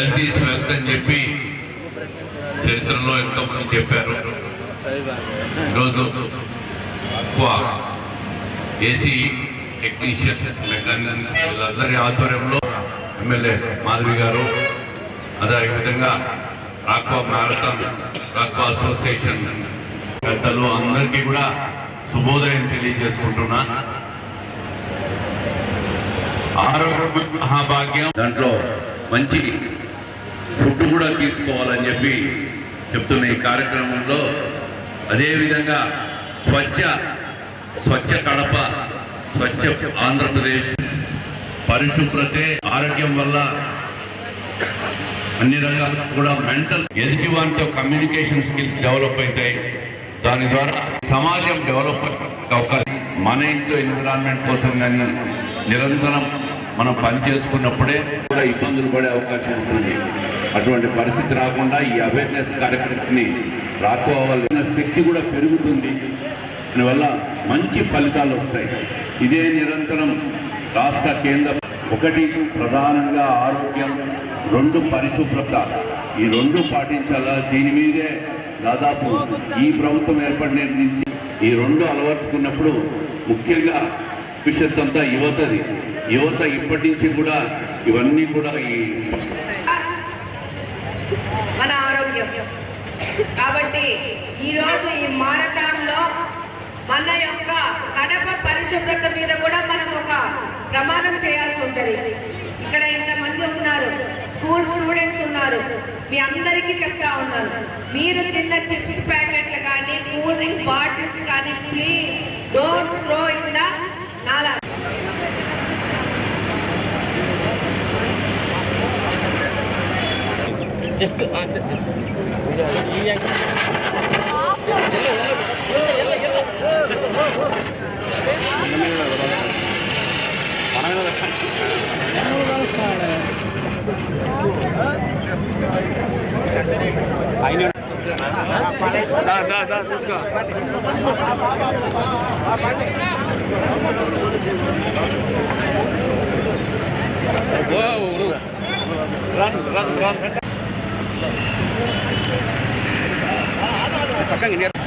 Health wealth అని చెప్పి చరిత్రలో ఎంతోమంది చెప్పారు. ఈరోజు ఎక్కువ ఏసీ టెక్నీషియన్ మెకానిక్ వీళ్ళందరి ఆధ్వర్యంలో ఎమ్మెల్యే మాధవి గారు అదేవిధంగా రాక్వా మ్యారథాన్ రాక్వా అసోసియేషన్ పెద్దలు అందరికీ కూడా శుభోదయం తెలియజేసుకుంటున్నా. ఆరోగ్య మహాభాగ్యం. దాంట్లో మంచి ఫుడ్ కూడా తీసుకోవాలని చెప్పి చెప్తున్న ఈ కార్యక్రమంలో అదేవిధంగా స్వచ్ఛ స్వచ్ఛ కడప స్వచ్ఛ ఆంధ్రప్రదేశ్ పరిశుభ్రతే ఆరోగ్యం వల్ల అన్ని రకాలు కూడా మెంటల్ ఎదుటి వారితో కమ్యూనికేషన్ స్కిల్స్ డెవలప్ అవుతాయి. దాని ద్వారా సమాజం డెవలప్ అవకాశం మన ఇంట్లో ఎన్విరాన్మెంట్ కోసం కానీ నిరంతరం మనం పని చేసుకున్నప్పుడే కూడా ఇబ్బందులు పడే అవకాశం ఉంటుంది. అటువంటి పరిస్థితి రాకుండా ఈ అవేర్నెస్ కార్యక్రమాన్ని రాకపోవాలన్న శక్తి కూడా పెరుగుతుంది. దానివల్ల మంచి ఫలితాలు వస్తాయి. ఇదే నిరంతరం రాష్ట్ర కేంద్ర ఒకటి ప్రధానంగా ఆరోగ్యం రెండు పరిశుభ్రత. ఈ రెండు పాటించాలా? దీని మీదే దాదాపు ఈ ప్రభుత్వం ఏర్పడిన నుంచి ఈ రెండు అలవర్చుకున్నప్పుడు ముఖ్యంగా భవిష్యత్ అంతా యువతది. యువత ఇప్పటి నుంచి కూడా ఇవన్నీ కూడా ఈ మన ఆరోగ్యం కాబట్టి ఈరోజు ఈ మారథాన్లో మన యొక్క కడప పరిశుభ్రత మీద కూడా మనం ఒక ప్రమాణం చేయాల్సి ఉంటుంది ఇక్కడ ఇంతమంది ఉన్నారు స్కూల్ స్టూడెంట్స్ ఉన్నారు మీ అందరికీ చెప్తా ఉన్నాను మీరు తిన్న చిప్స్ ప్యాకెట్లు కానీ కూల్ డ్రింక్ బాటిల్స్ కానీ please don't throw in the నాలా జస్ట్ ఈ తీసుకో run run run tocan en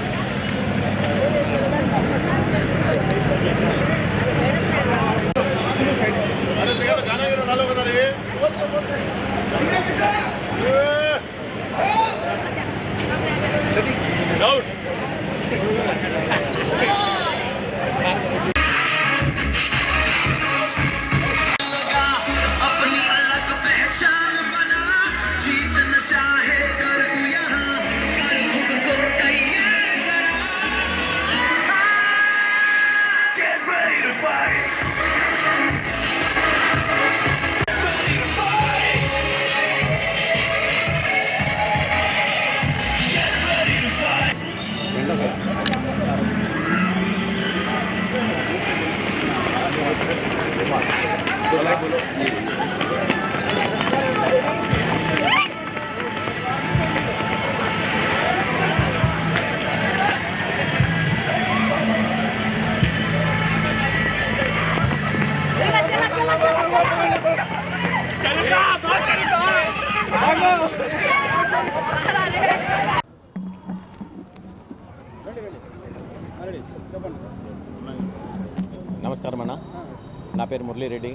నా పేరు మురళీరెడ్డి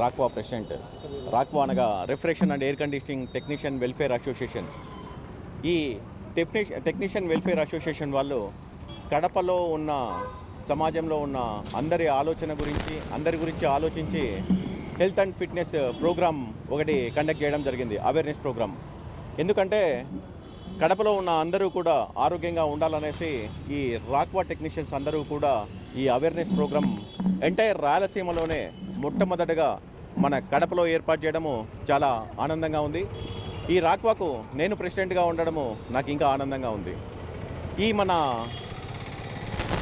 రాక్వా ప్రెసిడెంట్. రాక్వా అనగా refrigeration and air conditioning technician welfare association. ఈ టెక్నీ టెక్నీషియన్ వెల్ఫేర్ అసోసియేషన్ వాళ్ళు కడపలో ఉన్న సమాజంలో ఉన్న అందరి ఆలోచన గురించి అందరి గురించి ఆలోచించి హెల్త్ అండ్ ఫిట్నెస్ ప్రోగ్రామ్ ఒకటి కండక్ట్ చేయడం జరిగింది అవేర్నెస్ ప్రోగ్రామ్ ఎందుకంటే కడపలో ఉన్న అందరూ కూడా ఆరోగ్యంగా ఉండాలనేసి ఈ రాక్వా టెక్నీషియన్స్ అందరూ కూడా ఈ అవేర్నెస్ ప్రోగ్రామ్ ఎంటైర్ రాయలసీమలోనే మొట్టమొదటగా మన కడపలో ఏర్పాటు చేయడము చాలా ఆనందంగా ఉంది. ఈ రాక్వాకు నేను ప్రెసిడెంట్గా ఉండడము నాకు ఇంకా ఆనందంగా ఉంది. ఈ మన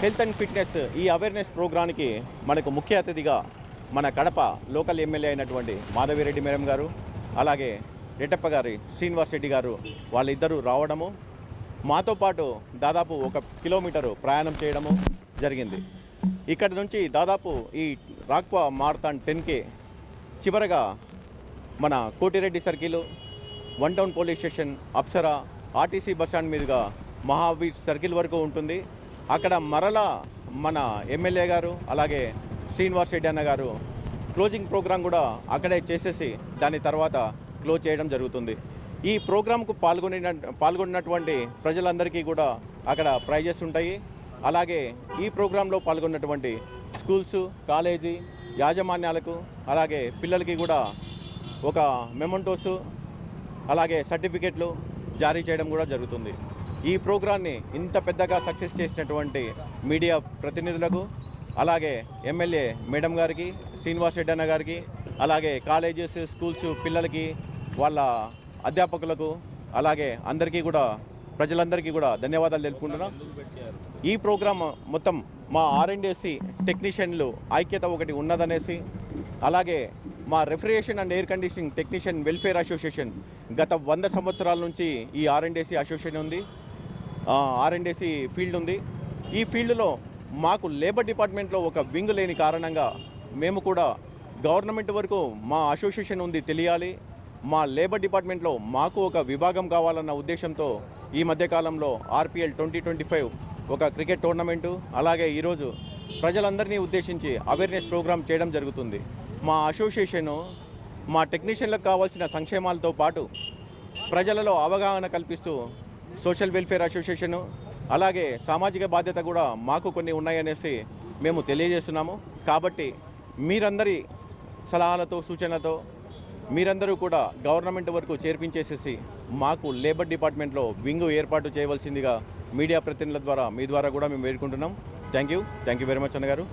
హెల్త్ అండ్ ఫిట్నెస్ ఈ అవేర్నెస్ ప్రోగ్రానికి మనకు ముఖ్య అతిథిగా మన కడప లోకల్ ఎమ్మెల్యే అయినటువంటి మాధవిరెడ్డి మేడం గారు అలాగే రెడ్డప్ప గారి శ్రీనివాస్ రెడ్డి గారు వాళ్ళిద్దరూ రావడము. మాతో పాటు దాదాపు ఒక కిలోమీటరు ప్రయాణం చేయడము జరిగింది. ఇక్కడ నుంచి దాదాపు ఈ రాక్వా మారథాన్ టెన్కే చివరగా మన Kotireddy circle one town police station Apsara RTC bus stand మీదుగా మహావీర్ సర్కిల్ వరకు ఉంటుంది. అక్కడ మరలా మన ఎమ్మెల్యే గారు అలాగే శ్రీనివాస్ రెడ్డి అన్న గారు క్లోజింగ్ ప్రోగ్రాం కూడా అక్కడే చేసేసి దాని తర్వాత క్లోజ్ చేయడం జరుగుతుంది. ఈ ప్రోగ్రాంకు పాల్గొనిన పాల్గొన్నటువంటి ప్రజలందరికీ కూడా అక్కడ ప్రైజెస్ ఉంటాయి. అలాగే ఈ ప్రోగ్రాంలో పాల్గొన్నటువంటి స్కూల్స్ కాలేజీ యాజమాన్యాలకు అలాగే పిల్లలకి కూడా ఒక మెమంటోస్ అలాగే సర్టిఫికెట్లు జారీ చేయడం కూడా జరుగుతుంది. ఈ ప్రోగ్రాన్ని ఇంత పెద్దగా సక్సెస్ చేసినటువంటి మీడియా ప్రతినిధులకు అలాగే ఎమ్మెల్యే మేడం గారికి శ్రీనివాస్ రెడ్డి అన్న గారికి అలాగే కాలేజెస్ స్కూల్స్ పిల్లలకి వాళ్ళ అధ్యాపకులకు అలాగే అందరికీ కూడా ప్రజలందరికీ కూడా ధన్యవాదాలు తెలుపుకుంటున్నాం. ఈ ప్రోగ్రామ్ మొత్తం మా ఆర్ఎండ్ఎస్సి టెక్నీషియన్లు ఐక్యత ఒకటి ఉన్నదనేసి అలాగే మా refrigeration and air conditioning technician welfare association గత వంద సంవత్సరాల నుంచి ఈ ఆర్ఎండ్ఎస్సి అసోసియేషన్ ఉంది ఆర్ఎండ్ఎస్సి ఫీల్డ్ ఉంది. ఈ ఫీల్డ్లో మాకు లేబర్ డిపార్ట్మెంట్లో ఒక వింగ్ లేని కారణంగా మేము కూడా గవర్నమెంట్ వరకు మా అసోసియేషన్ ఉంది తెలియాలి. మా లేబర్ డిపార్ట్మెంట్లో మాకు ఒక విభాగం కావాలన్న ఉద్దేశంతో ఈ మధ్యకాలంలో ఆర్పిఎల్ ట్వంటీ ట్వంటీ ఫైవ్ ఒక క్రికెట్ టోర్నమెంటు అలాగే ఈరోజు ప్రజలందరినీ ఉద్దేశించి అవేర్నెస్ ప్రోగ్రామ్ చేయడం జరుగుతుంది. మా అసోసియేషను మా టెక్నీషియన్లకు కావాల్సిన సంక్షేమాలతో పాటు ప్రజలలో అవగాహన కల్పిస్తూ సోషల్ వెల్ఫేర్ అసోసియేషను అలాగే సామాజిక బాధ్యత కూడా మాకు కొన్ని ఉన్నాయనేసి మేము తెలియజేస్తున్నాము. కాబట్టి మీరందరి సలహాలతో సూచనలతో మీరందరూ కూడా గవర్నమెంట్ వరకు చేర్పించేసేసి మాకు లేబర్ డిపార్ట్మెంట్లో వింగు ఏర్పాటు చేయవలసిందిగా మీడియా ప్రతినిధుల ద్వారా మీ ద్వారా కూడా మేము వేడుకుంటున్నాం. Thank you thank you very much అన్నగారు.